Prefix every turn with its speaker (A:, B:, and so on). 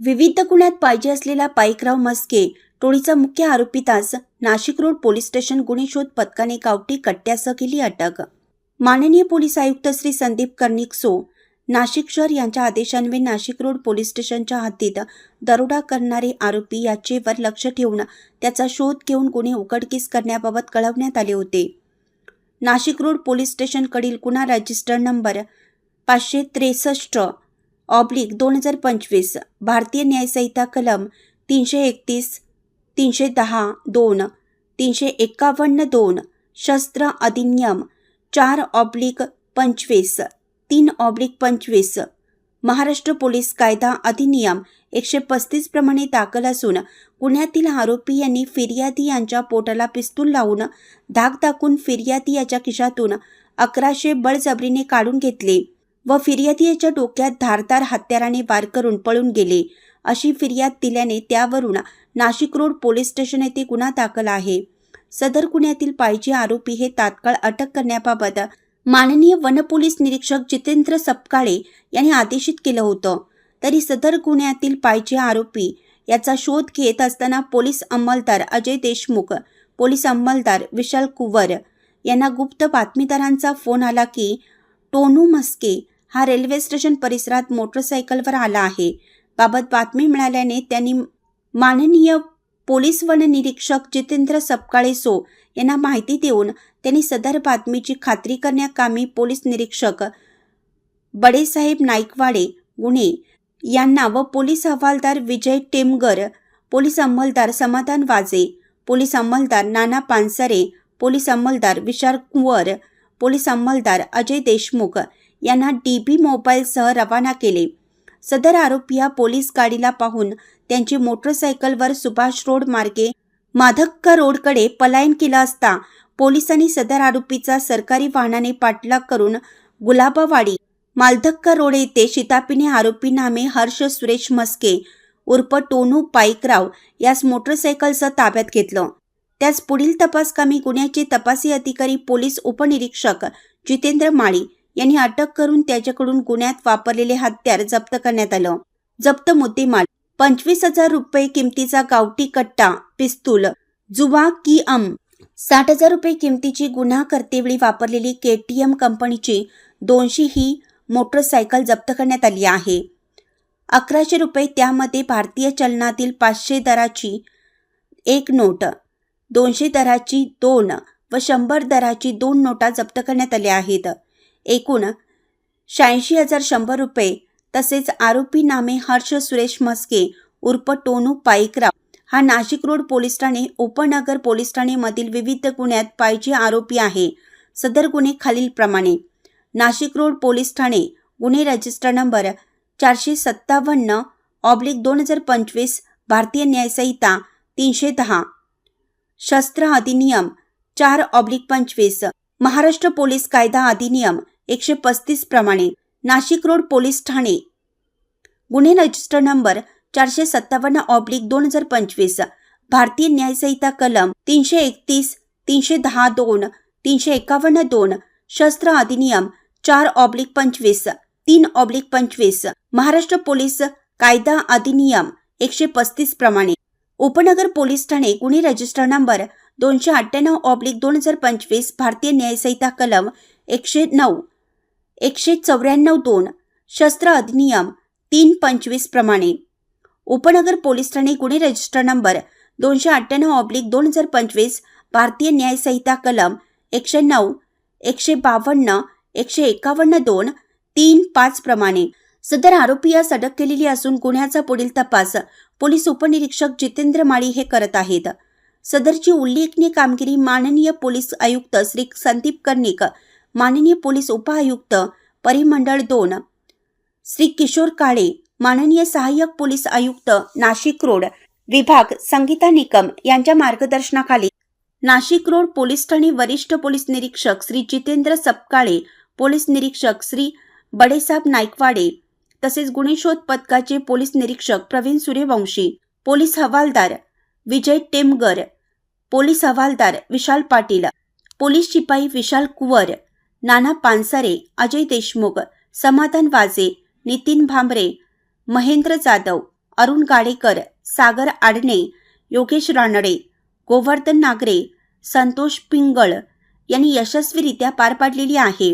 A: विविध गुन्ह्यात पाहिजे असलेला पाईकराव मस्के टोळीचा मुख्य आरोपी तास नाशिक रोड पोलीस स्टेशन गुन्हे शोध पथकाने गावठी कट्ट्यासह केली अटक. माननीय पोलीस आयुक्त श्री संदीप कर्णिक सो नाशिक शहर यांच्या आदेशान्वये नाशिक रोड पोलीस स्टेशनच्या हद्दीत दरोडा करणारे आरोपी याचेवर लक्ष ठेवून त्याचा शोध घेऊन गुन्हे उघडकीस करण्याबाबत कळवण्यात आले होते. नाशिक रोड पोलीस स्टेशनकडील गुन्हा रजिस्टर नंबर पाचशे त्रेसष्ट ऑब्लिक दोन हजार पंचवीस भारतीय न्यायसंहिता कलम तीनशे एकतीस तीनशे दहा दोन तीनशे एकावन्न दोन शस्त्र अधिनियम चार ऑब्लिक पंचवीस तीन ऑब्लिक पंचवीस महाराष्ट्र पोलीस कायदा अधिनियम एकशे पस्तीस प्रमाणे दाखल असून गुन्ह्यातील आरोपी यांनी फिर्यादी यांच्या पोटाला पिस्तूल लावून धाक दाखवून फिर्यादी याच्या खिशातून अकराशे बळजबरीने काढून घेतले. व फिर्यादीच्या डोक्यात धारदार हत्याराने वार करून पळून गेले. अशी फिर्याद दिल्याने त्यावरून नाशिक रोड पोलीस स्टेशन येथे गुन्हा दाखल आहे. सदर गुन्ह्यातील पाहिजे आरोपी हे तात्काळ अटक करण्याबाबत माननीय वनपोलीस निरीक्षक जितेंद्र सपकाळे यांनी आदेशित केलं होतं. तरी सदर गुन्ह्यातील पाहिजे आरोपी याचा शोध घेत असताना पोलीस अंमलदार अजय देशमुख पोलीस अंमलदार विशाल कुवर यांना गुप्त बातमीदारांचा फोन आला की टोनू मस्के हा रेल्वे स्टेशन परिसरात मोटरसायकलवर आला आहे. बाबत बातमी मिळाल्याने त्यांनी माननीय पोलीस वन निरीक्षक जितेंद्र सपकाळे सो यांना माहिती देऊन त्यांनी सदर बातमीची खात्री करण्याकामी पोलीस निरीक्षक बडेसाहेब नाईकवाडे गुन्हे यांना व पोलीस हवालदार विजय टेमगर पोलीस अंमलदार समाधान वाजे पोलीस अंमलदार नाना पानसरे पोलीस अंमलदार विशाल कुंवर पोलीस अंमलदार अजय देशमुख यांना डी बी मोबाईलसह रवाना केले. सदर आरोपी या पोलीस गाडीला पाहून त्यांची मोटरसायकलवर सुभाष रोड मार्गे माधक्का रोडकडे पलायन केला असता पोलिसांनी सदर आरोपीचा सरकारी वाहनाने पाठलाग करून गुलाबावाडी मालधक्का रोड येथे शितापीने आरोपी नामे हर्ष सुरेश मस्के उर्फ टोनू पाईकराव यास मोटरसायकलसह ताब्यात घेतलं. त्यास पुढील तपासकामी गुन्ह्याचे तपासी अधिकारी पोलीस उपनिरीक्षक जितेंद्र माळी यांनी अटक करून त्याच्याकडून गुन्ह्यात वापरलेले हत्यार जप्त करण्यात आलं. जप्त मुद्देमाल पंचवीस हजार रुपये किमतीचा गावठी कट्टा पिस्तूल जुवा की अम साठ हजार रुपये किमतीची गुन्हा करतेवेळी वापरलेली के टी एम कंपनीची दोनशे ही मोटरसायकल जप्त करण्यात आली आहे. अकराशे रुपये त्यामध्ये भारतीय चलनातील पाचशे दराची एक नोट दोनशे दराची दोन व शंभर दराची दोन नोटा जप्त करण्यात आल्या आहेत. एकूण शहाऐंशी हजार शंभर रुपये तसेच आरोपी नामे हर्ष सुरेश म्हस्के उर्फ टोनू पाईकराव. हा नाशिक रोड पोलीस ठाणे उपनगर पोलीस ठाणेमधील विविध गुन्ह्यात पाहिजे आरोपी आहे. सदर गुन्हे खालीलप्रमाणे. नाशिक रोड पोलीस ठाणे गुन्हे रजिस्टर नंबर चारशे सत्तावन्न ऑब्लिक दोन हजार पंचवीस भारतीय न्यायसंहिता तीनशे दहा. शस्त्र अधिनियम चार ऑब्लिक पंचवीस. महाराष्ट्र पोलीस कायदा अधिनियम एकशे पस्तीस प्रमाणे नाशिक रोड पोलीस ठाणे. गुन्हे रजिस्टर नंबर चारशे सत्तावन्न ऑब्लिक दोन हजार पंचवीस भारतीय न्यायसंहिता कलम तीनशे एकतीस तीनशे दहा दोन तीनशे एकावन्न दोन शस्त्र अधिनियम चार ऑब्लिक पंचवीस तीन ऑब्लिक पंचवीस महाराष्ट्र पोलीस कायदा अधिनियम एकशे पस्तीस प्रमाणे. उपनगर पोलीस ठाणे गुन्हे रजिस्टर नंबर दोनशे अठ्ठ्याण्णव ऑब्लिक दोन हजार पंचवीस भारतीय न्यायसंहिता कलम एकशे नऊ एकशे चौऱ्याण्णव दोन शस्त्र अधिनियम तीन पंचवीस प्रमाणे. उपनगर पोलीस ठाणे गुन्हे रजिस्टर नंबर दोनशे अठ्ठ्याण्णव ऑब्लिक दोन हजार पंचवीस भारतीय न्यायसंहिता कलम एकशे नऊ एकशे बावन्न एकशे एकावन्न दोन तीन पाच प्रमाणे. सदर आरोपी यास अटक केलेली असून गुन्ह्याचा पुढील तपास पोलीस उपनिरीक्षक जितेंद्र माळी हे करत आहेत. सदरची उल्लेखनीय कामगिरी माननीय पोलीस आयुक्त श्री संदीप कर्णिक माननीय पोलीस उपआयुक्त परिमंडळ दोन श्री किशोर काळे माननीय सहाय्यक पोलीस आयुक्त नाशिक रोड विभाग संगीता निकम यांच्या मार्गदर्शनाखाली नाशिक रोड पोलीस ठाणे वरिष्ठ पोलीस निरीक्षक श्री जितेंद्र सपकाळे पोलीस निरीक्षक श्री बडेसाहेब नाईकवाडे तसेच गुन्हे शोध पथकाचे पोलीस निरीक्षक प्रवीण सूर्यवंशी पोलीस हवालदार विजय टेमगर पोलीस हवालदार विशाल पाटील पोलीस शिपाई विशाल कुवर नाना पानसारे अजय देशमुख समाधान वाजे नितीन भांबरे महेंद्र जाधव अरुण गाडेकर सागर आडणे योगेश रानडे गोवर्धन नागरे संतोष पिंगळ यांनी यशस्वीरित्या पार पाडलेली आहे.